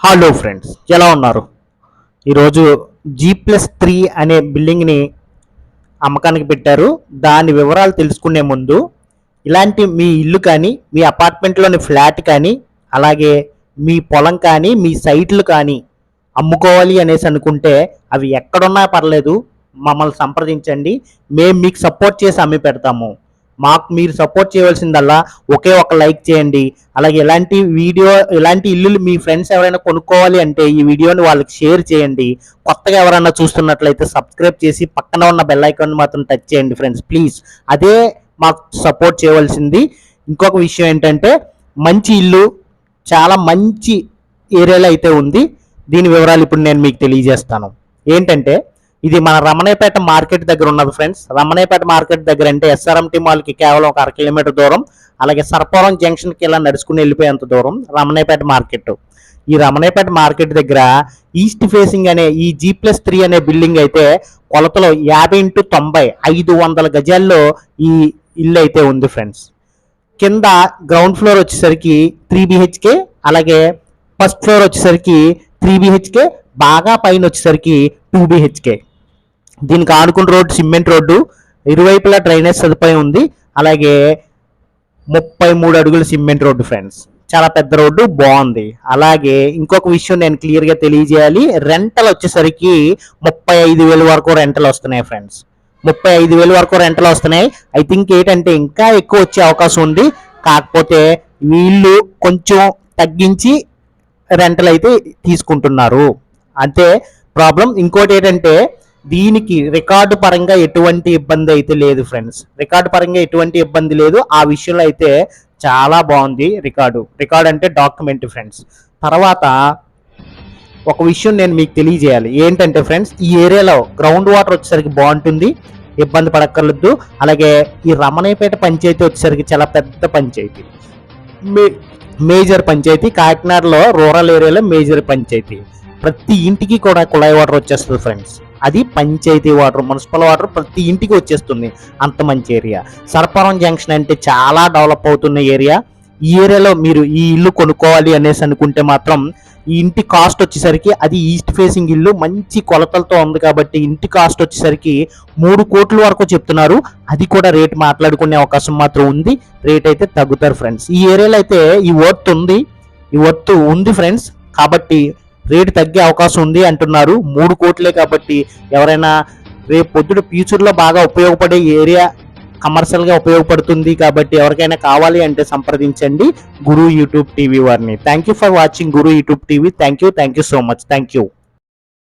Hello friends ఎలా ఉన్నారు? ఈరోజు జీ ప్లస్ త్రీ అనే బిల్డింగ్ని అమ్మకానికి పెట్టారు. దాని వివరాలు తెలుసుకునే ముందు ఇలాంటి మీ ఇల్లు కానీ మీ అపార్ట్మెంట్లోని ఫ్లాట్ కానీ అలాగే మీ పొలం కానీ మీ సైట్లు కానీ అమ్ముకోవాలి అనేసి అనుకుంటే అవి ఎక్కడున్నా పర్లేదు మమ్మల్ని సంప్రదించండి. మేము మీకు సపోర్ట్ చేసి అమ్మి పెడతాము. మాకు మీరు సపోర్ట్ చేయవలసిందల్లా ఒకే ఒక లైక్ చేయండి. అలాగే ఎలాంటి వీడియో ఎలాంటి ఇల్లులు మీ ఫ్రెండ్స్ ఎవరైనా కొనుక్కోవాలి అంటే ఈ వీడియోని వాళ్ళకి షేర్ చేయండి. కొత్తగా ఎవరైనా చూస్తున్నట్లయితే సబ్స్క్రైబ్ చేసి పక్కన ఉన్న బెల్ ఐకాన్ మాత్రం టచ్ చేయండి ఫ్రెండ్స్ ప్లీజ్ అదే మాకు సపోర్ట్ చేయవలసింది. ఇంకొక విషయం ఏంటంటే మంచి ఇల్లు చాలా మంచి ఏరియాలో అయితే ఉంది. దీని వివరాలు ఇప్పుడు నేను మీకు తెలియజేస్తాను. ఏంటంటే ఇది మన రమణేపేట మార్కెట్ దగ్గర ఉన్నది ఫ్రెండ్స్ రమణేపేట మార్కెట్ దగ్గర అంటే ఎస్ఆర్ఎంటీ మాల్కి కేవలం ఒక అర కిలోమీటర్ దూరం. అలాగే సర్పవరం జంక్షన్కి ఇలా నడుచుకుని వెళ్ళిపోయేంత దూరం రమణేపేట మార్కెట్. ఈ రమణేపేట మార్కెట్ దగ్గర ఈస్ట్ ఫేసింగ్ అనే ఈ జీ ప్లస్ త్రీ అనే బిల్డింగ్ అయితే కొలతలో యాభై ఇంటూ తొంభై ఐదు వందల గజాల్లో ఈ ఇల్లు అయితే ఉంది ఫ్రెండ్స్ కింద గ్రౌండ్ ఫ్లోర్ వచ్చేసరికి త్రీ బిహెచ్కే అలాగే ఫస్ట్ ఫ్లోర్ వచ్చేసరికి త్రీ బిహెచ్కే బాగా పైన వచ్చేసరికి టూ బిహెచ్కే దీనికి ఆనుకున్న రోడ్డు సిమెంట్ రోడ్డు ఇరువైపులా డ్రైనేజ్ సదుపాయం ఉంది. అలాగే ముప్పై మూడు అడుగుల సిమెంట్ రోడ్డు ఫ్రెండ్స్. చాలా పెద్ద రోడ్డు బాగుంది. అలాగే ఇంకొక విషయం నేను క్లియర్గా తెలియజేయాలి. రెంటలు వచ్చేసరికి ముప్పై ఐదు వేల వరకు రెంటలు వస్తున్నాయి ఫ్రెండ్స్. ముప్పై ఐదు వేల వరకు రెంటలు వస్తున్నాయి. ఐ థింక్ ఏంటంటే ఇంకా ఎక్కువ వచ్చే అవకాశం ఉంది. కాకపోతే వీళ్ళు కొంచెం తగ్గించి రెంటలు అయితే తీసుకుంటున్నారు. అంతే ప్రాబ్లం. ఇంకోటి ఏంటంటే దీనికి రికార్డు పరంగా ఎటువంటి ఇబ్బంది అయితే లేదు ఫ్రెండ్స్. రికార్డు పరంగా ఎటువంటి ఇబ్బంది లేదు. ఆ విషయంలో అయితే చాలా బాగుంది రికార్డు. రికార్డు అంటే డాక్యుమెంట్ ఫ్రెండ్స్. తర్వాత ఒక విషయం నేను మీకు తెలియజేయాలి. ఏంటంటే ఫ్రెండ్స్ ఈ ఏరియాలో గ్రౌండ్ వాటర్ వచ్చేసరికి బాగుంటుంది. ఇబ్బంది పడక్కర్లేదు. అలాగే ఈ రమణయ్యపేట పంచాయతీ వచ్చేసరికి చాలా పెద్ద పంచాయతీ. మే- మేజర్ పంచాయతీ. కాకినాడలో రూరల్ ఏరియాలో మేజర్ పంచాయతీ. ప్రతి ఇంటికి కూడా కుళాయి వాటర్ వచ్చేస్తుంది ఫ్రెండ్స్. అది పంచాయతీ వాటర్ మున్సిపల్ వాటర్ ప్రతి ఇంటికి వచ్చేస్తుంది. అంత మంచి ఏరియా. సర్పవరం జంక్షన్ అంటే చాలా డెవలప్ అవుతున్న ఏరియా. ఈ ఏరియాలో మీరు ఈ ఇల్లు కొనుక్కోవాలి అనేసి అనుకుంటే మాత్రం ఈ ఇంటి కాస్ట్ వచ్చేసరికి అది ఈస్ట్ ఫేసింగ్ ఇల్లు మంచి కొలతలతో ఉంది కాబట్టి ఇంటి కాస్ట్ వచ్చేసరికి మూడు కోట్ల వరకు చెప్తున్నారు. అది కూడా రేట్ మాట్లాడుకునే అవకాశం మాత్రం ఉంది. రేట్ అయితే తగ్గుతారు ఫ్రెండ్స్. ఈ ఏరియాలో అయితే ఈ వర్త్ ఉంది. ఈ వర్త్ ఉంది ఫ్రెండ్స్. కాబట్టి రేటు తగ్గే అవకాశం ఉంది అంటున్నారు. మూడు కోట్లే కాబట్టి ఎవరైనా రేపు పొద్దున ఫ్యూచర్లో బాగా ఉపయోగపడే ఏరియా కమర్షియల్గా ఉపయోగపడుతుంది కాబట్టి ఎవరికైనా కావాలి అంటే సంప్రదించండి. గురు యూట్యూబ్ టీవీ వారిని. Thank you for watching Guru YouTube TV. Thank you thank you so much. Thank you